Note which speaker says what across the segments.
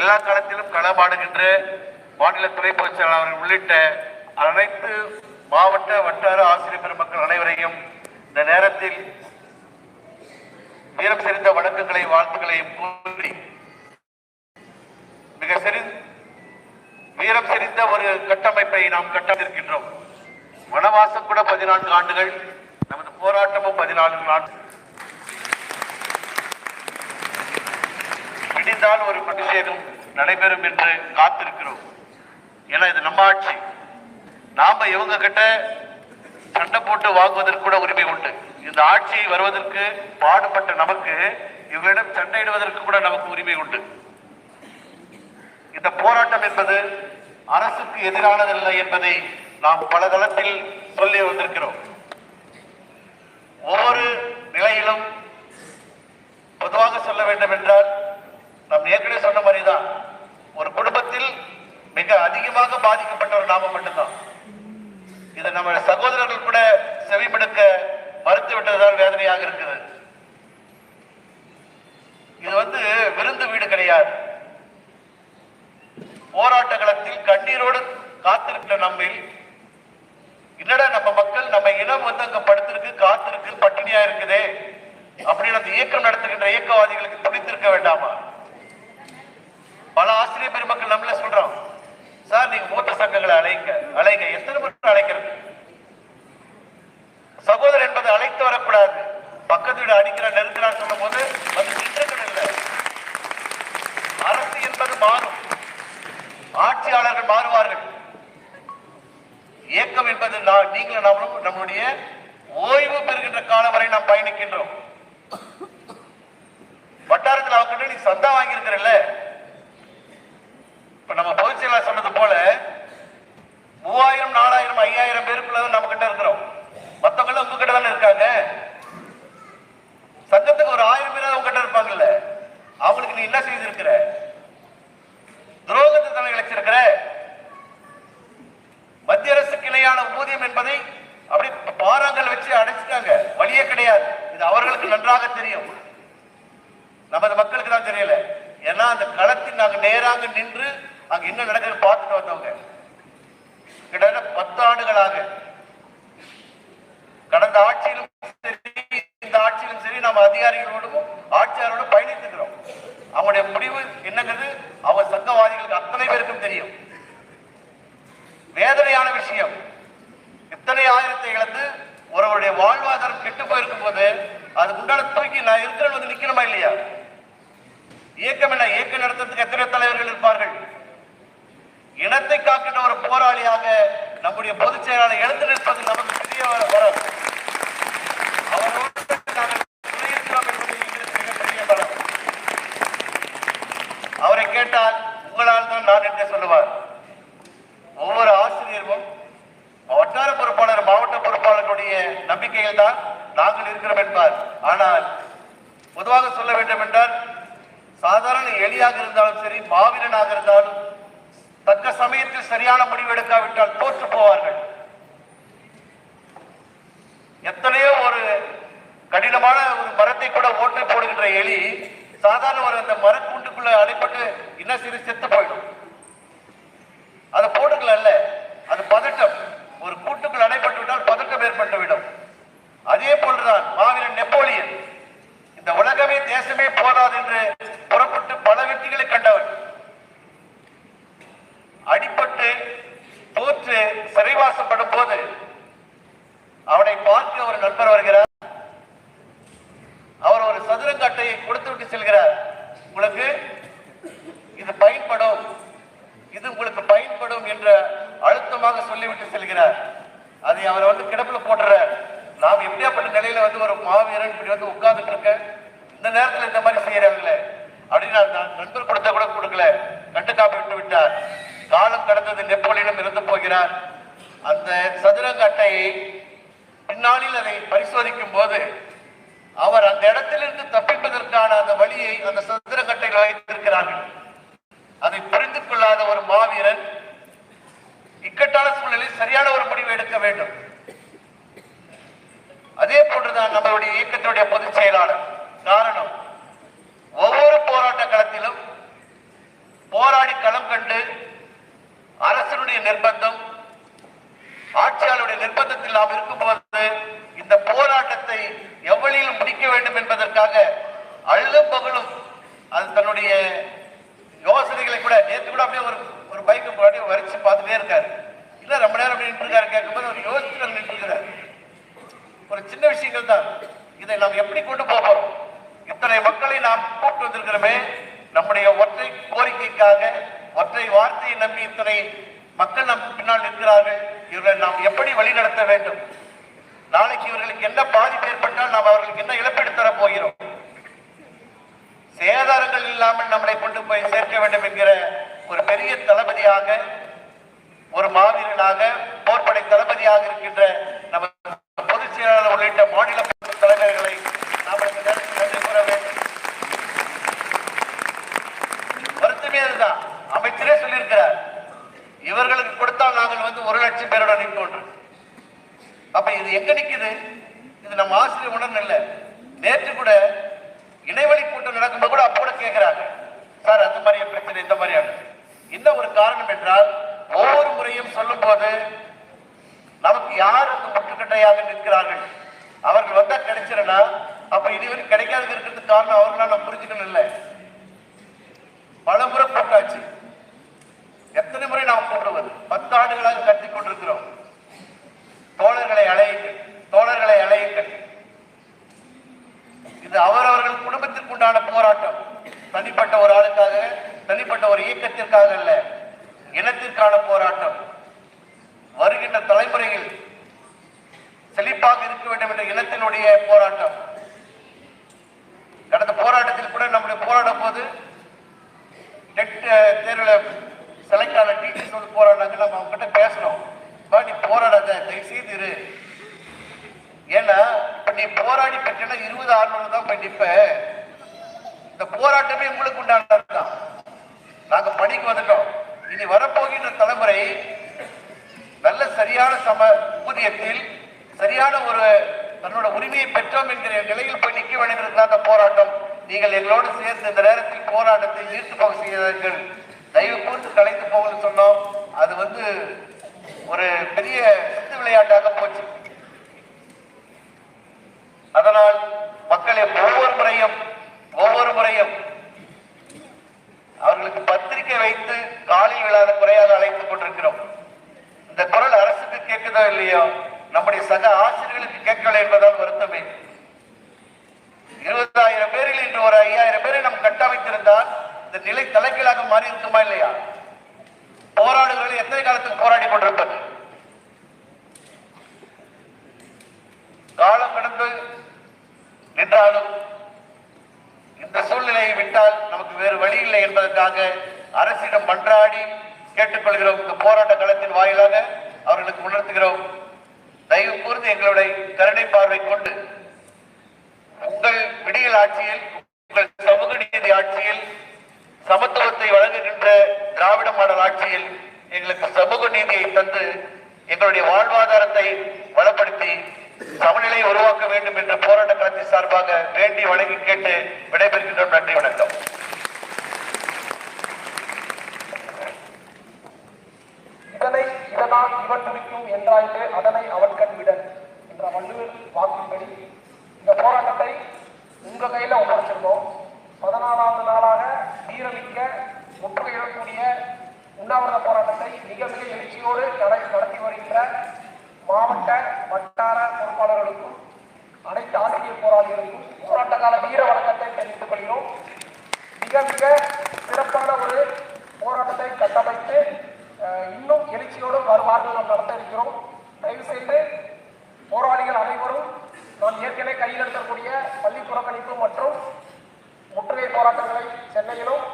Speaker 1: எல்லா காலத்திலும் களமாடுகின்ற மாநில துறை பொதுச் செயலாளர்கள் உள்ளிட்ட அனைத்து மாவட்ட வட்டார ஆசிரியர் பெருமக்கள் அனைவரையும் இந்த நேரத்தில் வீரம் செறிந்த வணக்கங்களை வாழ்த்துக்களையும் கூறி மிக செறி வீரம் செறிந்த ஒரு கட்டமைப்பை நாம் கட்டமைக்கின்றோம் வனவாசம் கூட பதினான்கு ஆண்டுகள் நமது போராட்டமும் பதினான்கு ஆண்டு விடிந்தால் ஒரு பட்டு சேரும் நடைபெறும் என்று காத்திருக்கிறோம். ஏன்னா இது நம்ம ஆட்சி. நாம இவங்க கிட்ட சண்டை போட்டு வாங்குவதற்கு கூட உரிமை உண்டு. இந்த ஆட்சி வருவதற்கு பாடுபட்ட நமக்கு இவர்களிடம் சண்டையிடுவதற்கு கூட நமக்கு உரிமை உண்டு. இந்த போராட்டம் என்பது அரசுக்கு எதிரானதல்ல என்பதை நாம் பல தளத்தில் சொல்லி வந்திருக்கிறோம். ஒவ்வொரு நிலையிலும் பொதுவாக சொல்ல வேண்டும் என்றால் நாம் ஏற்கனவே சொன்ன மாதிரிதான் ஒரு குடும்பத்தில் மிக அதிகமாக பாதிக்கப்பட்டவர் நாம மட்டும்தான். இதை நம்ம சகோதரர்கள் கூட செவிமடுக்க மறுத்து விட்டதுதான் வேதனையாக இருக்குது. இது வந்து விருந்து வீடு கிடையாது. போராட்ட களத்தில் கண்ணீரோடு காத்திருக்கிற நம்மில் என்னடா நம்ம மக்கள் நம்ம இனம் வந்து அங்க படுத்திருக்கு காத்திருக்கு பட்டினியா இருக்குதே அப்படின்னு அந்த இயக்கம் நடத்துகின்ற இயக்கவாதிகளுக்கு துடித்திருக்க வேண்டாமா? பல ஆசிரியர் பெருமக்கள் நம்மள சொல்றோம் சார் நீங்க மூத்த சங்கங்களை அழைங்க. அழைங்க. எத்தனை பேர் அழைக்கிறது சகோதரர் என்பது அழைத்து வரக்கூடாது. பக்கத்து வீடு அடிக்கிறார் நெருக்கிறார் சொல்லும் போது அது திட்டங்கள் இல்லை. அரசு என்பது மாறும். ஆட்சியாளர்கள் மாறுவார்கள். இயக்கம் என்பது நான் நீங்களும் நாமளும் நம்முடைய ஓய்வு பெறுகின்ற காலம் வரை நாம் பயணிக்கின்றோம். வட்டாரத்தில் அவங்க நீ சந்தா வாங்கியிருக்கிறல்ல? இப்ப சொன்னது போல மூவாயிரம் நாலாயிரம் ஐயாயிரம் பேருக்குள்ள நம்ம கிட்ட இருக்கிறோம். மத்தவங்க உங்ககிட்ட தானே இருக்காங்க? சங்கத்துக்கு ஒரு ஆயிரம் பேர் உங்ககிட்ட இருப்பாங்கல்ல? அவங்களுக்கு நீ என்ன செய்திருக்கிற? துரோகத்தை தானே இழைச்சிருக்கிற? மத்திய அரசுக்கு இணையான ஊதியம் என்பதை அப்படி பாறாங்கல் வச்சு அடைச்சிட்டாங்க. வழியே கிடையாது. இது அவர்களுக்கு நன்றாக தெரியும். நமது மக்களுக்கு தான் தெரியல. ஏன்னா அந்த களத்தில் நாங்கள் நேராக நின்று அங்க என்ன நடக்குது பார்த்துட்டு வந்தவங்க. கிட்டத்தட்ட பத்து ஆண்டுகளாக கடந்த ஆட்சியிலும் சரி இந்த ஆட்சியிலும் சரி நம்ம அதிகாரிகளோடும் ஆட்சியாளரோடும் பயணித்துக்கிறோம் அவங்களுடைய முடிவு என்னங்கிறது அவர் சங்கவாதிகளுக்கு அத்தனை பேருக்கும் தெரியும். வேதனையான விஷயம். இத்தனை ஆயிரத்தை இழந்து ஒருவருடைய வாழ்வாதாரம் கெட்டு போயிருக்கும் போது அது உண்டான தூக்கி நான் இருக்கிறேன் வந்து நிக்கணுமா இல்லையா? இயக்கம் என்ன? இயக்கம் நடத்துறதுக்கு எத்தனை தலைவர்கள் பொதுச் செயலாளர் எழுந்து நிற்பது நமக்கு பெரிய வரம் அவரோடு நாங்கள் துணையிருக்கிறோம் என்பது எங்களுக்கு மிகப்பெரிய பலம் அவரை கேட்டால் உங்களால் தான் நான் என்று சொல்லுவார் ஒவ்வொரு ஆசிரியரும் வட்டார பொறுப்பாளர் மாவட்ட பொறுப்பாளர்களுடைய நம்பிக்கையில் தான் நாங்கள் இருக்கிறோம் என்பார் ஆனால் பொதுவாக சொல்ல வேண்டும் என்றால் சாதாரண எளியாக இருந்தாலும் சரி மாவீரனாக இருந்தாலும் தக்க சமயத்தில் சரியான முடிவு எடுக்காவிட்டால் தோற்று போவார்கள் எத்தனையோ ஒரு கடினமான ஒரு மரத்தை கூட ஓட்டை போடுகின்ற எலி சாதாரண ஒரு அந்த மரக்கூண்டுக்குள்ள அடைப்பட்டு என்ன சிறு செத்து போயிடும் அதை போட்டுக்கல அது பதட்டம் ஒரு கூட்டுக்குள் அடைப்பட்டு விட்டால் பதட்டம் ஏற்பட்டு விடும் அதே போன்றுதான் மாவீரன் நெப்போலியன் இந்த உலகமே தேசமே போதாது என்று புறப்பட்டு பல வெற்றிகளை கண்டவன் அடிபட்டு தோற்று சிறைவாசப்படும் போது அவனை பார்க்க ஒரு நண்பர் வருகிறார் அவர் ஒரு சதுரங்க அட்டையை கொடுத்து விட்டு செல்கிறார் உங்களுக்கு இது பயன்படும் இது உங்களுக்கு பயன்படும் என்ற அழுத்தமாக சொல்லிவிட்டு செல்கிறார் அதை அவர் வந்து கிடப்புல போட்டுறார் நாம் எப்படியாப்பட்ட நிலையில வந்து ஒரு மாவீரன் இப்படி வந்து உட்கார்ந்துட்டு இருக்க இந்த நேரத்துல இந்த மாதிரி செய்யறாங்களே அப்படின்னு அந்த நண்பர் கொடுத்த கூட கொடுக்கல கட்டுக்காப்பி விட்டு விட்டார் காலம் கடந்தது நெப்போலியிடம் இருந்து போகிறார். அந்த சதுரங்க அட்டையை பின்னாளில் அதை பரிசோதிக்கும் போது அவர் அந்த இடத்திலிருந்து தப்பிப்பதற்கான அந்த வழியை அந்த சதுரங்கட்டையில் வைத்திருக்கிறார்கள். அதை புரிந்து கொள்ளாத ஒரு மாவீரன் இக்கட்டான சூழ்நிலையில் சரியான ஒரு முடிவு எடுக்க வேண்டும். அதே போன்றுதான் நம்மளுடைய இயக்கத்தினுடைய பொதுச் செயலாளர். காரணம் ஒவ்வொரு போராட்ட களத்திலும் போராடி களம் கண்டு அரசனுடைய நிர்பந்தம் ஆட்சியாளருடைய நிர்பந்தத்தில் நாம் இருக்கும்போது இந்த போராட்டத்தை எவ்வளியில் முடிக்க வேண்டும் என்பதற்காக அள்ளும் பகலும் அது தன்னுடைய யோசனைகளை கூட நேற்று கூட அப்படியே ஒரு ஒரு பைக்கு போராடி வரிச்சு பார்த்துட்டே இருக்காரு இல்ல ரொம்ப நேரம் அப்படி நின்று இருக்காரு கேட்கும்போது அவர் யோசிச்சு நின்று இருக்கிறார் ஒரு சின்ன விஷயங்கள் தான் இதை நாம் எப்படி கொண்டு போக போறோம் இத்தனை மக்களை நாம் கூட்டு வந்திருக்கிறோமே நம்முடைய ஒற்றை கோரிக்கைக்காக ஒற்றை வார்த்தையை நம்பி இத்தனை மக்கள் நம் பின்னால் நிற்கிறார்கள் இவர்களை நாம் எப்படி வழிநடத்த வேண்டும் நாளைக்கு இவர்களுக்கு என்ன பாதிப்பு ஏற்பட்டால் நாம் அவர்களுக்கு என்ன இழப்பீடு தரப் போகிறோம் சேதாரங்கள் இல்லாமல் நம்மளை கொண்டு போய் சேர்க்க வேண்டும் என்கிற ஒரு பெரிய தளபதியாக ஒரு மாவீரனாக போர்ப்படை தளபதியாக இருக்கின்ற நம்ம பொதுச் செயலாளர் உள்ளிட்ட மாநில தலைவர்களை நாம் இந்த நேரத்தில் நன்றி கூற வேண்டும் வருத்தமே அதுதான் பேரே சொல்லியிருக்கிறார். இவர்களுக்கு கொடுத்தால் நாங்கள் வந்து ஒரு லட்சம் பேரோட நிற்போம் அப்ப இது எங்க நிக்குது? இது நம்ம ஆசிரியர் உணர்வு இல்ல நேற்று கூட இணைவழி கூட்டம் நடக்கும்போது கூட அப்ப கூட கேட்கிறாங்க சார் அந்த மாதிரி பிரச்சனை இந்த மாதிரியான இந்த ஒரு காரணம் என்றால் ஒவ்வொரு முறையும் சொல்லும் போது நமக்கு யார் அந்த முட்டுக்கட்டையாக நிற்கிறார்கள்? அவர்கள் வந்தா கிடைச்சிருனா அப்ப இதுவரை கிடைக்காது இருக்கிறதுக்கு காரணம் அவர்களால் நம்ம புரிஞ்சுக்கணும் இல்லை பல முறை போட்டாச்சு. எத்தனை முறை நாம் கூடுவது பத்து ஆண்டுகளாக கட்டிக் கொண்டிருக்கிறோம். தோழர்களை அழையுங்கள். தோழர்களை அழையுங்கள். இது அவரவர்கள் குடும்பத்திற்குண்டான போராட்டம். தனிப்பட்ட ஒரு ஆளுக்காக தனிப்பட்ட ஒரு இயக்கத்திற்காக அல்ல இனத்திற்கான போராட்டம். வருகின்ற தலைமுறையில் செழிப்பாக இருக்க வேண்டும் என்ற இனத்தினுடைய போராட்டம். கடந்த போராட்டத்தில் கூட நம்முடைய போராடும் போது டெட் தேர்வில் செலக்ட் ஆன டீச்சர்ஸ் வந்து போராடினாங்க நம்ம அவங்க கிட்ட பேசணும். பா நீ போராடாத தயவு செய்து இரு. ஏன்னா இப்ப நீ போராடி பெற்றனா இருபது ஆறுநூறு தான் போய் இந்த போராட்டமே உங்களுக்கு உண்டானது தான் நாங்க பணிக்கு வந்துட்டோம். இனி வரப்போகின்ற தலைமுறை நல்ல சரியான சம ஊதியத்தில் சரியான ஒரு தன்னோட உரிமையை பெற்றோம் என்கிற நிலையில் போய் நிற்க வேண்டியது அந்த போராட்டம். நீங்கள் எங்களோடு சேர்ந்து இந்த நேரத்தில் போராட்டத்தை ஈர்த்து போக செய்தார்கள். தயவு கூர்ந்து கலைந்து போகணும்னு சொன்னோம். அது வந்து ஒரு பெரிய சித்து விளையாட்டாக போச்சு. அதனால் மக்களை ஒவ்வொரு முறையும் ஒவ்வொரு முறையும் அவர்களுக்கு பத்திரிகை வைத்து காலில் விழாத குறையாக அழைத்துக் கொண்டிருக்கிறோம். இந்த குரல் அரசுக்கு கேட்குதோ இல்லையோ நம்முடைய சக ஆசிரியர்களுக்கு கேட்கல என்பதால் வருத்தமே. இருபதாயிரம் பேரில் இன்று ஒரு ஐயாயிரம் பேரை நம் கட்டமைத்திருந்தால் இந்த நிலை தலைகீழாக மாறி இருக்குமா இல்லையா? போராடுகள் எத்தனை காலத்துக்கு போராடி கொண்டிருப்பது? காலம் கடந்து நின்றாலும் இந்த சூழ்நிலையை விட்டால் நமக்கு வேறு வழி இல்லை என்பதற்காக அரசிடம் மன்றாடி கேட்டுக்கொள்கிறோம். இந்த போராட்ட களத்தின் வாயிலாக அவர்களுக்கு உணர்த்துகிறோம். தயவு கூர்ந்து எங்களுடைய கருணை பார்வை கொண்டு உங்கள் விடியல் ஆட்சியில் உங்கள் சமூக நீதி ஆட்சியில் சமத்துவத்தை வழங்குகின்ற திராவிட மாடல் ஆட்சியில் எங்களுக்கு சமூக நீதியை தந்து எங்களுடைய வாழ்வாதாரத்தை வளப்படுத்தி சமநிலையை உருவாக்க வேண்டும் என்ற போராட்ட களத்தின் சார்பாக வேண்டி வழங்கி கேட்டு விடைபெறுகின்றோம். நன்றி வணக்கம்.
Speaker 2: இதனை இதனால் இவன் முடிக்கும் என்றாயிற்று அதனை அவன் கண் விடன் என்ற வள்ளுவர் வாக்கின்படி இந்த போராட்டத்தை உங்க கையில ஒப்படைச்சிருந்தோம். பதினாலாவது நாளாக வீரமிக்க முற்றுகையிடக்கூடிய உண்ணாவிரத போராட்டத்தை மிக மிக எழுச்சியோடு நடத்தி வருகின்ற மாவட்ட வட்டார பொறுப்பாளர்களுக்கும் அனைத்து ஆசிரியர் போராளிகளுக்கும் போராட்ட கால வீர வணக்கத்தை தெரிவித்துக் கொள்கிறோம். மிக மிக சிறப்பான ஒரு போராட்டத்தை கட்டமைத்து இன்னும் எழுச்சியோடு வருவார்கள் நாம் நடத்த இருக்கிறோம். தயவு செய்து போராளிகள் அனைவரும் நாம் ஏற்கனவே கையில் இருக்கக்கூடிய பள்ளி புறக்கணிப்பு மற்றும் முற்றுகை போராட்டங்களை சென்னையிலும்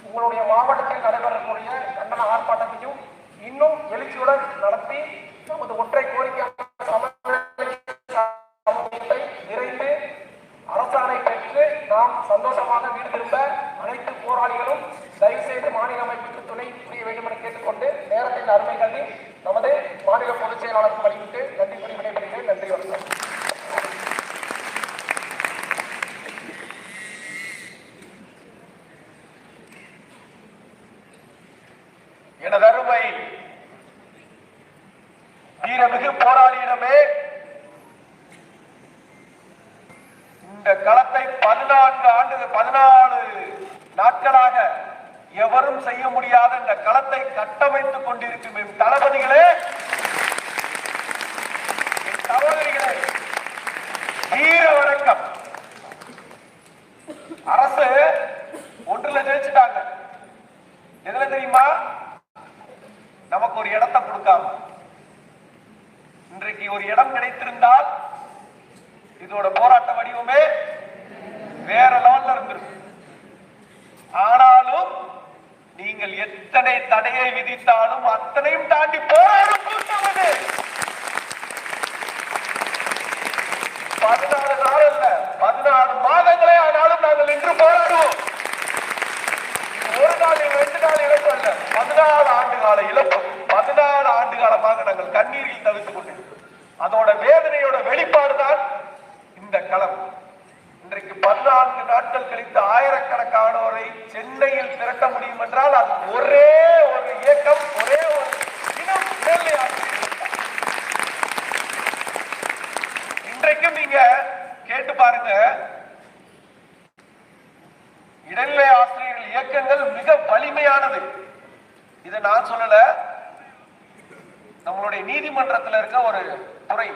Speaker 2: உங்களுடைய மாவட்டத்தில் நடைபெறக்கூடிய கண்டன ஆர்ப்பாட்டத்தையும் இன்னும் எழுச்சியுடன் நடத்தி நமது ஒற்றை கோரிக்கையான சமூகத்தை நிறைந்து அரசாணை பெற்று நாம் சந்தோஷமாக வீடு திரும்ப அனைத்து போராளிகளும் தயவு செய்து மாநில அமைப்புக்கு துணை புரிய வேண்டும் என கேட்டுக்கொண்டு நேரத்தின் அருமை கல்வி நமது மாநில பொதுச் செயலாளருக்கு வழங்கி நன்றி கூறி விடைபெறுகிறேன் நன்றி வணக்கம்
Speaker 3: எனதருமை வீரமிகு போராளியிடமே இந்த களத்தை பதினான்கு ஆண்டு பதினாலு நாட்களாக எவரும் செய்ய முடியாத இந்த களத்தை கட்டமைத்துக் கொண்டிருக்கும் என் தளபதிகளே என் சகோதரிகளே வீர வணக்கம் அரசு ஒன்றுல ஜெயிச்சுட்டாங்க எதுல தெரியுமா நமக்கு ஒரு இடத்தை கொடுக்காம. இன்றைக்கு ஒரு இடம் கிடைத்திருந்தால் இதோட போராட்ட வடிவமே வேற லெவல்ல இருந்திருக்கும் ஆனாலும் நீங்கள் எத்தனை தடையை விதித்தாலும் அத்தனையும் தாண்டி போராடும் கூட்டம் பதினாறு நாள் அல்ல பதினாறு மாதங்களே ஆனாலும் நாங்கள் இன்று போராடுவோம். இது ரெண்டு நாள் இழப்பு அல்ல. பதினாறு ஆண்டு கால இழப்பு. பதினாறு ஆண்டு காலமாக நாங்கள் கண்ணீரில் தவித்துக் கொண்டிருக்கிறோம் அதோட வேதனையோட வெளிப்பாடுதான் இந்த களம். இன்றைக்கு பதினான்கு நாட்கள் கழித்து ஆயிரக்கணக்கானோரை சென்னையில் திரட்ட முடியும் என்றால் அது ஒரே ஒரு இயக்க ஒரே ஒரு இனம் மேலே ஆசிரியர் இன்றைக்கும் நீங்க கேட்டு பாருங்க இடைநிலை ஆசிரியர்கள் இயக்கங்கள் மிக வலிமையானது இதை நான் சொல்லல நம்மளுடைய நீதிமன்றத்துல இருக்க ஒரு துறை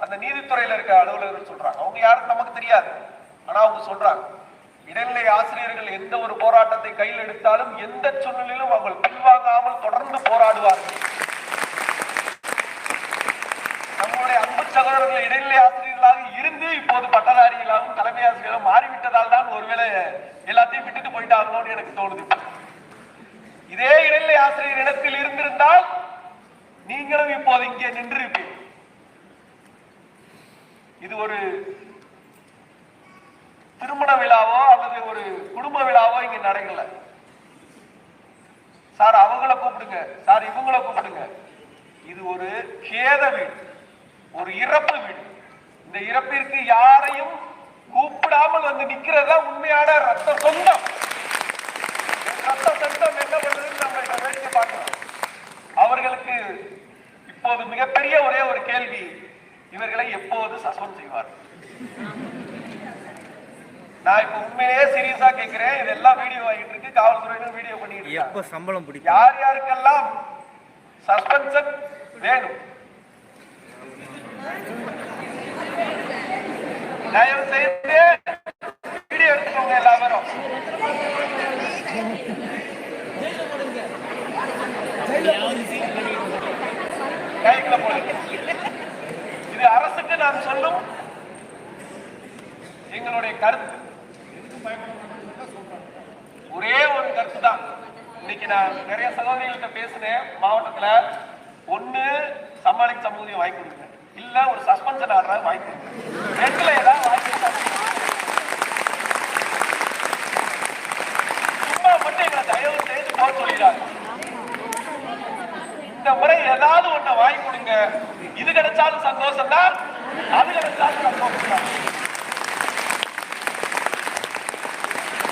Speaker 3: அந்த நீதித்துறையில இருக்க அலுவலர்கள் சொல்றாங்க அவங்க யாரும் நமக்கு தெரியாது ஆனா அவங்க சொல்றாங்க இடைநிலை ஆசிரியர்கள் எந்த ஒரு போராட்டத்தை கையில் எடுத்தாலும் எந்த சூழ்நிலையிலும் அவர்கள் பின்வாங்காமல் தொடர்ந்து போராடுவார்கள். நம்முடைய அன்பு சகோதரர்கள் இடைநிலை ஆசிரியர்களாக இருந்து இப்போது பட்டதாரிகளாகவும் தலைமை ஆசிரியர்களும் மாறிவிட்டதால் தான் ஒருவேளை எல்லாத்தையும் விட்டுட்டு போயிட்டாங்களோன்னு எனக்கு தோணுது. இதே இடைநிலை ஆசிரியர் இடத்தில் இருந்திருந்தால் நீங்களும் இப்போது இங்கே நின்றிருப்பீர்கள். இது ஒரு திருமண விழாவோ அல்லது ஒரு குடும்ப விழாவோ இங்க நடக்கல. சார் அவங்கள கூப்பிடுங்க. சார் இவங்கள கூப்பிடுங்க. இது ஒரு கேத வீடு. ஒரு இறப்பு வீடு. இந்த இறப்பிற்கு யாரையும் கூப்பிடாமல் வந்து நிக்கிறதா உண்மையான ரத்த சொந்தம். ரத்த சொந்தம் என்ன பண்ணுதுன்னு நம்ம இதை வேடிக்கை பார்க்கலாம் அவர்களுக்கு இப்போது மிகப்பெரிய ஒரே ஒரு கேள்வி. இவர்களை எப்போது சஸ்பெண்ட் செய்வார் நான் இப்ப உண்மையிலேயே சீரியஸா கேட்கிறேன் இதெல்லாம் வீடியோ ஆகிட்டு இருக்கு. காவல்துறையிலும் வீடியோ பண்ணிட்டு.
Speaker 4: எப்போ சம்பளம் பிடிக்கும்?
Speaker 3: யார் யாருக்கெல்லாம் சஸ்பென்ஷன் வேணும்? தயவு செய்து வீடியோ எடுத்துக்கோங்க எல்லாரும். கைக்குள்ள போடுங்க. இது அரசுக்கு நான் சொல்லும் எங்களுடைய கருத்து. ஒரே ஒரு கருத்து தான் இன்னைக்கு நான் நிறைய சகோதரிகள்கிட்ட பேசினேன். மாவட்டத்துல ஒண்ணு சமாளிக்க சமூகம் வாங்கி கொடுங்க. இல்ல ஒரு சஸ்பென்ஷன் ஆடுறது வாங்கி கொடுங்க. ரெண்டுல ஏதாவது வாங்கி சும்மா மட்டும் எங்களை தயவு செய்து போக சொல்லிடாங்க இந்த முறை ஏதாவது ஒண்ண வாங்கி கொடுங்க. இது கிடைச்சாலும் சந்தோஷம் தான் அது கிடைச்சாலும் சந்தோஷம் தான்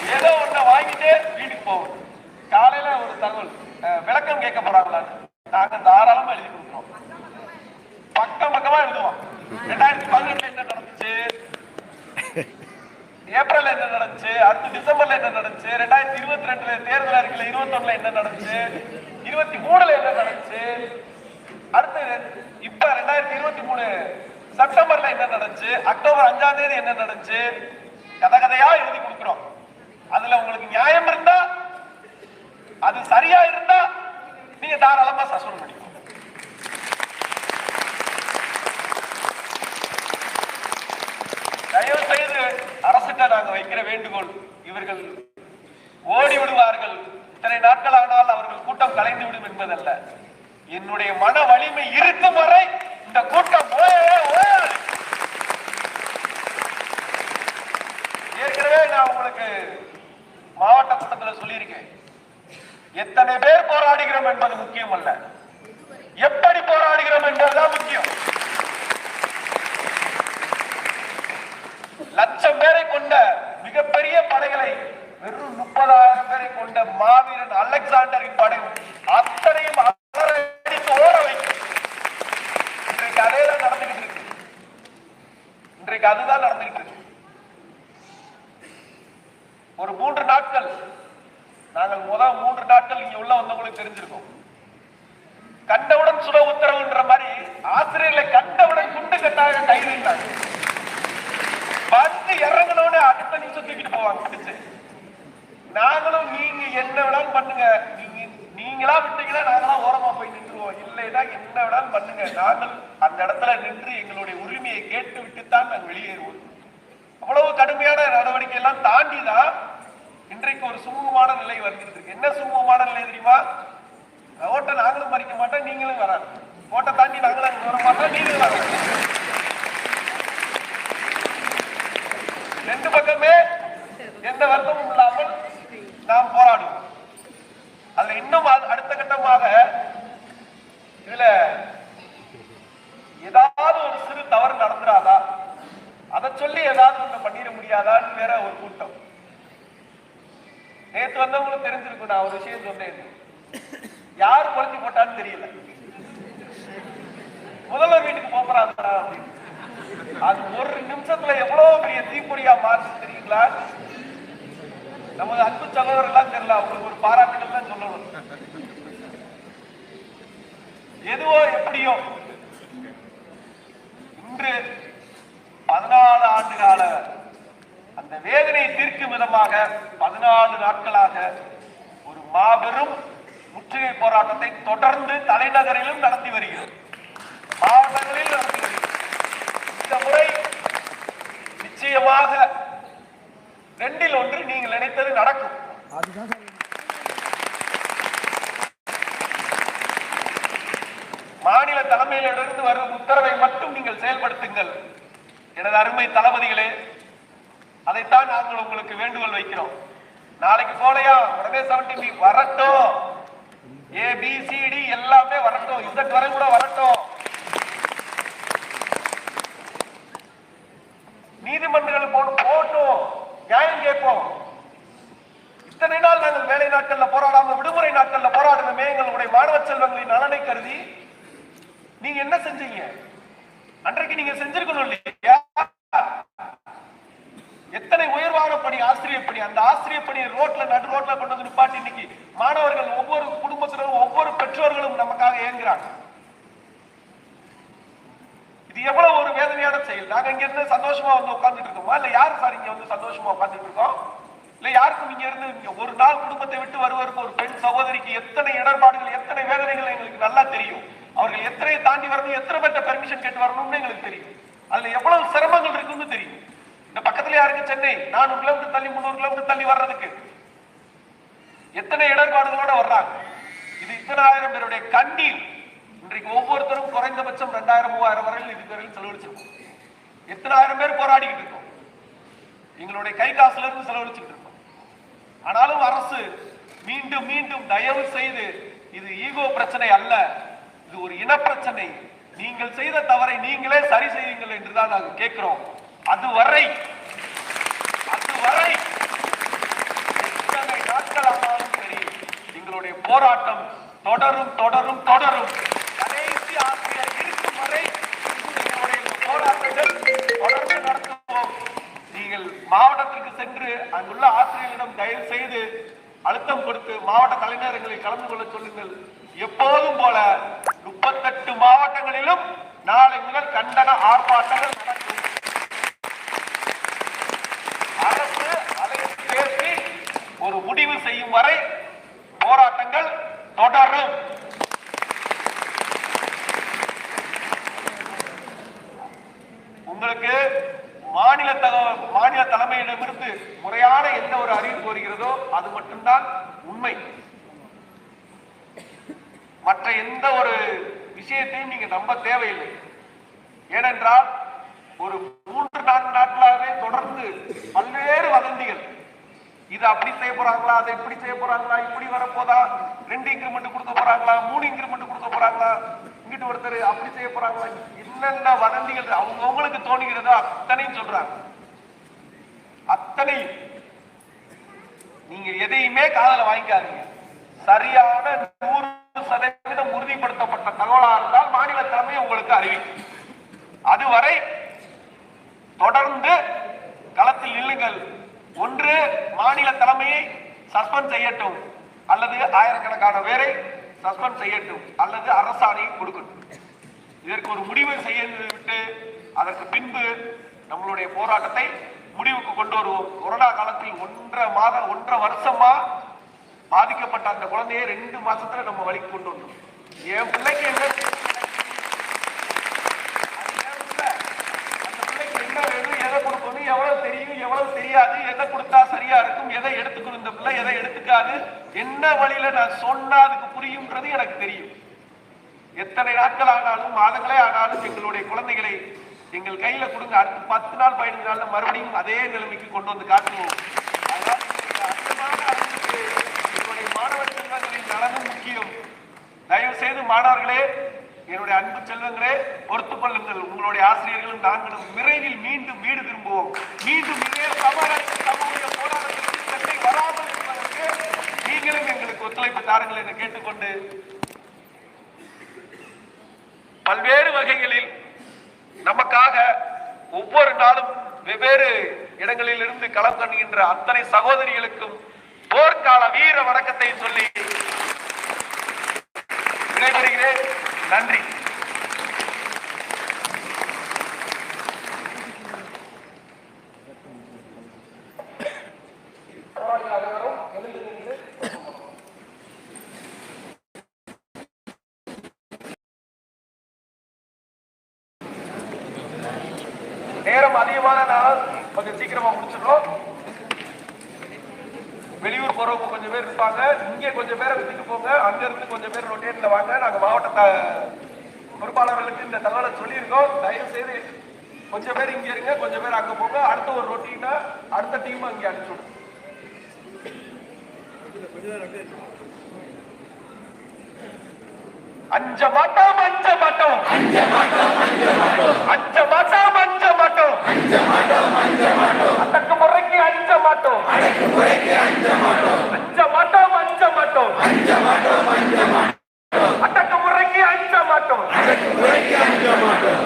Speaker 3: ஏதோ ஒன்றை வாங்கிட்டு வீட்டுக்கு போகும் காலையில ஒரு தகவல் அஹ், விளக்கம் கேட்க போறாங்களான்னு நாங்க தாராளமா எழுதி கொடுக்குறோம். பக்கம் பக்கமா எழுதுவோம். ரெண்டாயிரத்தி பதினெட்டுல என்ன நடந்துச்சு? ஏப்ரல் என்ன நடந்துச்சு? அடுத்து டிசம்பர்ல என்ன நடந்துச்சு? ரெண்டாயிரத்தி இருபத்தி ரெண்டுல தேர்தல் அறிக்கையில இருபத்தி என்ன நடந்துச்சு? இருபத்தி மூணுல என்ன நடந்துச்சு? அடுத்து இப்ப ரெண்டாயிரத்தி இருபத்தி மூணு செப்டம்பர்ல என்ன நடந்துச்சு? அக்டோபர் அஞ்சாம் தேதி என்ன நடந்துச்சு? கதை கதையா எழுதி கொடுக்குறோம். அதுல உங்களுக்கு நியாயம் இருந்தா அது சரியா இருந்தா நீங்க தாராளமா சஸ்பெண்ட் பண்ணிக்கோங்க தயவு செய்து அரசுக்கு நாங்க வைக்கிற வேண்டுகோள் இவர்கள் ஓடி விடுவார்கள் இத்தனை நாட்கள் ஆனால் அவர்கள் கூட்டம் கலைந்து விடும் என்பதல்ல என்னுடைய மன வலிமை இருக்கும் வரை இந்த கூட்டம் ஓயவே ஓயாது ஏற்கனவே நான் உங்களுக்கு மாவட்ட கூட்டத்தில் சொல்லியிருக்கேன் எத்தனை பேர் போராடுகிறோம் என்பது முக்கியம் அல்ல எப்படி போராடுகிறோம் என்பதுதான் முக்கியம் லட்சம் பேரை கொண்ட மிகப்பெரிய படைகளை வெறும் முப்பது முப்பதாயிரம் பேரை கொண்ட மாவீரன் அலெக்சாண்டரின் படை அத்தனையும் அலறடித்து ஓட வைக்கும் இன்றைக்கு அதே தான் நடந்துகிட்டு இருக்கு இன்றைக்கு அதுதான் நடந்துகிட்டு இருக்கு ஒரு மூன்று நாட்கள் நாங்கள் முதல் மூன்று நாட்கள் இங்க உள்ள வந்தவங்களுக்கு தெரிஞ்சிருக்கோம் கண்டவுடன் சுட உத்தரவுன்ற மாதிரி ஆசிரியர்களை கண்டவுடன் குண்டு கட்டாக கைதுட்டாங்க வந்து இறங்கணும்னு அடுத்த நிமிஷம் தூக்கிட்டு போவாங்க பிடிச்சு நாங்களும் நீங்க என்ன வேணாலும் பண்ணுங்க நீங்க நீங்களா விட்டீங்கன்னா நாங்களாம் ஓரமா போய் நின்றுவோம் இல்லைன்னா என்ன வேணாலும் பண்ணுங்க நாங்கள் அந்த இடத்துல நின்று எங்களுடைய உரிமையை கேட்டு விட்டுத்தான் நாங்கள் வெளியேறுவோம் அவ்வளவு கடுமையான நடவடிக்கை எல்லாம் தாண்டி தான் இன்றைக்கு ஒரு சுமூகமான நிலை வந்துட்டு இருக்கு என்ன சுமூகமான நிலை தெரியுமா ஓட்டை நாங்களும் மறிக்க மாட்டோம் நீங்களும் வராது. ஓட்டை தாண்டி நாங்களும் அங்கே வர மாட்டோம் நீங்களும் வராது. ரெண்டு பக்கமே எந்த வருத்தமும் இல்லாமல் நாம் போராடுவோம். அதுல இன்னும் அடுத்த கட்டமாக இதுல ஏதாவது ஒரு சிறு தவறு நடந்துடாதா அதை சொல்லி ஏதாவது ஒண்ணு பண்ணிட முடியாதான்னு வேற ஒரு கூட்டம். நேற்று வந்தவங்களும் தெரிஞ்சிருக்கும் நான் ஒரு விஷயம் சொன்னேன். யார் குழந்தை போட்டான்னு தெரியல. முதல்வர் வீட்டுக்கு போறாங்களா அப்படின்னு. அது ஒரு நிமிஷத்துல எவ்வளவு பெரிய தீப்பொறியா மாறுச்சு தெரியுங்களா? நமது அன்பு சகோதரர் எல்லாம் தெரியல அவங்களுக்கு ஒரு பாராட்டுகள் தான் சொல்லணும். எதுவோ எப்படியோ இன்று பதினாலு ஆண்டு கால அந்த வேதனையை தீர்க்கும் விதமாக பதினாலு நாட்களாக ஒரு மாபெரும் முற்றுகை போராட்டத்தை தொடர்ந்து தலைநகரிலும் நடத்தி வருகிறோம் மாவட்டங்களில் நடத்தி வருகிறது. இந்த முறை நிச்சயமாக ரெண்டில் ஒன்று நீங்கள் நினைத்தது நடக்கும். மாநில தலைமையிலிருந்து வரும் உத்தரவை மட்டும் நீங்கள் செயல்படுத்துங்கள். எனது அருமை தளபதிகளே அதைத்தான் நாங்கள் உங்களுக்கு வேண்டுகோள் வைக்கிறோம். நாளைக்கு போலையா உடனே செவன்டி வரட்டும். ஏ பி சி டி எல்லாமே வரட்டும். இசட் வரை கூட வரட்டும். நீதிமன்றங்கள் போட்டு போட்டும் நியாயம் கேட்போம். இத்தனை நாள் நாங்கள் வேலை நாட்கள்ல போராடாம விடுமுறை நாட்கள்ல போராடணுமே எங்களுடைய மாணவ செல்வங்களின் நலனை கருதி நீங்க என்ன செஞ்சீங்க அன்றைக்கு நீங்க செஞ்சிருக்கணும் இல்லையா எத்தனை உயர்வான பணி ஆசிரியர் பணி அந்த ஆசிரியர் பணியை ரோட்ல நடு ரோட்ல கொண்டு வந்து நிப்பாட்டி இன்னைக்கு மாணவர்கள் ஒவ்வொரு குடும்பத்தினரும் ஒவ்வொரு பெற்றோர்களும் நமக்காக ஏங்குறாங்க இது எவ்வளவு ஒரு வேதனையான செயல் நாங்க இங்க இருந்து சந்தோஷமா வந்து உட்கார்ந்துட்டு இருக்கோமா? இல்ல யாரு சார் இங்க வந்து சந்தோஷமா உட்கார்ந்துட்டு இருக்கோம்? இல்ல யாருக்கும் இங்க இருந்து இங்க ஒரு நாள் குடும்பத்தை விட்டு வருவதற்கு ஒரு பெண் சகோதரிக்கு எத்தனை இடர்பாடுகள் எத்தனை வேதனைகள் எங்களுக்கு நல்லா தெரியும். அவர்கள் எத்தனை தாண்டி வரணும் எத்தனை பேர்ட்ட பெர்மிஷன் கேட்டு வரணும்னு எங்களுக்கு தெரியும். அதுல எவ்வளவு சிரமங்கள் இருக்குன்னு தெரியும். இந்த பக்கத்துல யாருக்கு? சென்னை. நானூறு கிலோமீட்டர் தள்ளி முந்நூறு கிலோமீட்டர் தள்ளி வர்றதுக்கு. எத்தனை இடர்பாடுகளோட வர்றாங்க? இது இத்தனாயிரம் பேருடைய கண்ணீர் இன்றைக்கு ஒவ்வொருத்தரும் குறைந்தபட்சம் ரெண்டாயிரம் மூவாயிரம் வரையில் இது பேரில் செலவழிச்சிருக்கோம். எத்தனாயிரம் பேர் போராடிக்கிட்டு இருக்கோம். எங்களுடைய கை காசுல இருந்து செலவழிச்சுட்டு இருக்கோம். ஆனாலும் அரசு மீண்டும் மீண்டும் தயவு செய்து இது ஈகோ பிரச்சனை அல்ல. இது ஒரு இன பிரச்சனை நீங்கள் செய்த தவறை நீங்களே சரி செய்யுங்கள் என்றுதான் நாங்கள் கேட்கிறோம். அதுவரை அதுவரை எத்தனை நாட்கள் ஆனாலும் சரி எங்களுடைய போராட்டம் தொடரும் தொடரும் தொடரும். கடைசி ஆசிரியர் மாவட்டத்திற்கு சென்று அங்குள்ள ஆசிரியர்களிடம் தயவு செய்து அழுத்தம் கொடுத்து மாவட்ட தலைநகரங்களில் கலந்து கொள்ள சொல்லுங்கள். எப்போதும் போல முப்பத்தெட்டு மாவட்டங்களிலும் நாளை முதல் கண்டன ஆர்ப்பாட்டங்கள் நடக்கும். அரசு அதை பேசி ஒரு முடிவு செய்யும் வரை போராட்டங்கள் தொடரும். உங்களுக்கு மாநில தகவல் மாநில அவர்களிடமிருந்து முறையான எந்த ஒரு அறிவிப்பு வருகிறதோ அது மட்டும்தான் உண்மை. மற்ற எந்த ஒரு விஷயத்தையும் நீங்க நம்ப தேவையில்லை. ஏனென்றால் ஒரு மூன்று நான்கு நாட்களாகவே தொடர்ந்து பல்வேறு வதந்திகள். இது அப்படி செய்ய போறாங்களா அதை இப்படி செய்ய போறாங்களா இப்படி வரப்போதா ரெண்டு இன்கிரிமெண்ட் கொடுக்க போறாங்களா மூணு இன்கிரிமெண்ட் கொடுக்க போறாங்களா இங்கிட்டு ஒருத்தர் அப்படி செய்ய போறாங்களா என்னென்ன வதந்திகள் அவங்க அவங்களுக்கு தோணுகிறதோ அத்தனையும் சொல்றாங்க. அத்தனை நீங்க எதையுமே காதல வாங்கிக்காதீங்க. சரியான நூறு சதவீதம் உறுதிப்படுத்தப்பட்ட தகவலா இருந்தால் மாநில தலைமை உங்களுக்கு அறிவிக்கும். அதுவரை தொடர்ந்து களத்தில் நில்லுங்கள். ஒன்று மாநில தலைமையை சஸ்பெண்ட் செய்யட்டும். அல்லது ஆயிரக்கணக்கான பேரை சஸ்பெண்ட் செய்யட்டும். அல்லது அரசாணையை கொடுக்கட்டும். இதற்கு ஒரு முடிவு செய்ய விட்டு அதற்கு பின்பு நம்மளுடைய போராட்டத்தை முடிவுக்கு கொண்டு வருவோம். கொரோனா காலத்தில் ஒன்றரை மாதம் ஒன்றரை வருஷமா பாதிக்கப்பட்ட அந்த குழந்தையை ரெண்டு மாசத்துல நம்ம வழிக்கு கொண்டு வந்தோம் என் பிள்ளைக்கு என்ன என் பிள்ளைக்கு என்ன வேணும் எதை கொடுக்கணும் எவ்வளவு தெரியும் எவ்வளவு தெரியாது எதை கொடுத்தா சரியா இருக்கும் எதை எடுத்துக்கணும் இந்த பிள்ளை எதை எடுத்துக்காது என்ன வழியில நான் சொன்னா அதுக்கு புரியும்ன்றது எனக்கு தெரியும். எத்தனை நாட்கள் ஆனாலும் மாதங்களே ஆனாலும் எங்களுடைய குழந்தைகளை எங்கள் கையில கொடுங்க. அடுத்து பத்து நாள் பதினஞ்சு நாள்ல மறுபடியும் அதே நிலைமைக்கு கொண்டு வந்து காட்டுவோம். அதனால் செல்வங்களின் நலனும் முக்கியம் தயவு செய்து மாணவர்களே என்னுடைய அன்பு செல்வங்களே பொறுத்து கொள்ளுங்கள். உங்களுடைய ஆசிரியர்களும் நாங்களும் விரைவில் மீண்டும் வீடு திரும்புவோம். மீண்டும் இதே சமூக போராட்டத்திற்கு வராமல் இருப்பதற்கு நீங்களும் எங்களுக்கு ஒத்துழைப்பு தாருங்கள் என்று கேட்டுக்கொண்டு பல்வேறு வகைகளில் நமக்காக ஒவ்வொரு நாளும் வெவ்வேறு இடங்களில் இருந்து களம் காணுகின்ற அத்தனை சகோதரிகளுக்கும் போர்க்கால வீர வணக்கத்தை சொல்லி விடைபெறுகிறேன். நன்றி. நேரம் அதிகமான நாள். கொஞ்சம் சீக்கிரமா முடிச்சிடும் வெளியூர் போறவங்க கொஞ்சம் பேர் இருப்பாங்க. இங்கே கொஞ்சம் பேரை விட்டுட்டு போங்க. அங்க இருந்து கொஞ்சம் பேர் ரொட்டேட்ல வாங்க. நாங்க மாவட்ட பொறுப்பாளர்களுக்கு இந்த தகவலை சொல்லியிருக்கோம். தயவு செய்து கொஞ்சம் பேர் இங்க இருங்க. கொஞ்சம் பேர் அங்க போங்க. அடுத்த ஒரு ரொட்டீனா அடுத்த டீம் அங்கே அனுப்பிச்சு விடுங்க. அஞ்ச மாட்டோம் அஞ்ச மாட்டோம். அஞ்ச மாட்டோம் அஞ்ச மாட்டோம். அடக்கு முறைக்கு அஞ்ச மாட்டோம். அஞ்ச மாட்டோம் அஞ்ச மாட்டோம். அடக்கு முறைக்கு அஞ்ச மாட்டோம்.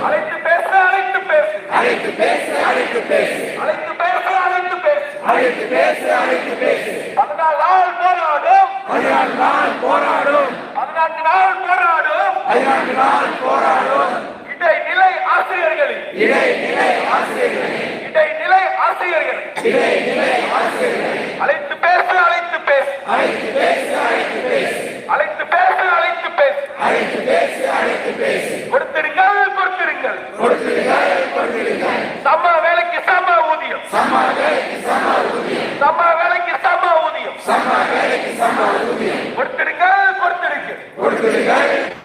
Speaker 3: அழைத்து பேச அழைத்து பேசு. அழைத்து பேச அழைத்து பேசு. அழைத்து பேச அழைத்து பேசு. அழைத்து பேச அழைத்து பேசு பதினாலு நாள் போராடும். பதினாலு நாள் போராடும். பதினான்கு நாள் போராடும். பதினான்கு நாள் போராடும். இடைநிலை ஆசிரியர்களின் இடைநிலை ஆசிரியர்களின் இடைநிலை ஆசிரியர்கள். இடைநிலை ஆசிரியர்கள். அழைத்து பேசு அழைத்து பேசு. அழைத்து பேசு அழைத்து பேசு. அழைத்து பேசு அழைத்து பேசு. அழைத்து பேசு அழைத்து பேசு. கொடுத்திருங்கள் கொடுத்திருங்கள் கொடுத்திருங்கள் கொடுத்திருங்கள் சம வேலைக்கு சம ஊதியம். சம வேலைக்கு சம ஊதியம். சம வேலைக்கு சம ஊதியம். சம வேலைக்கு சம ஊதியம். Obrigado.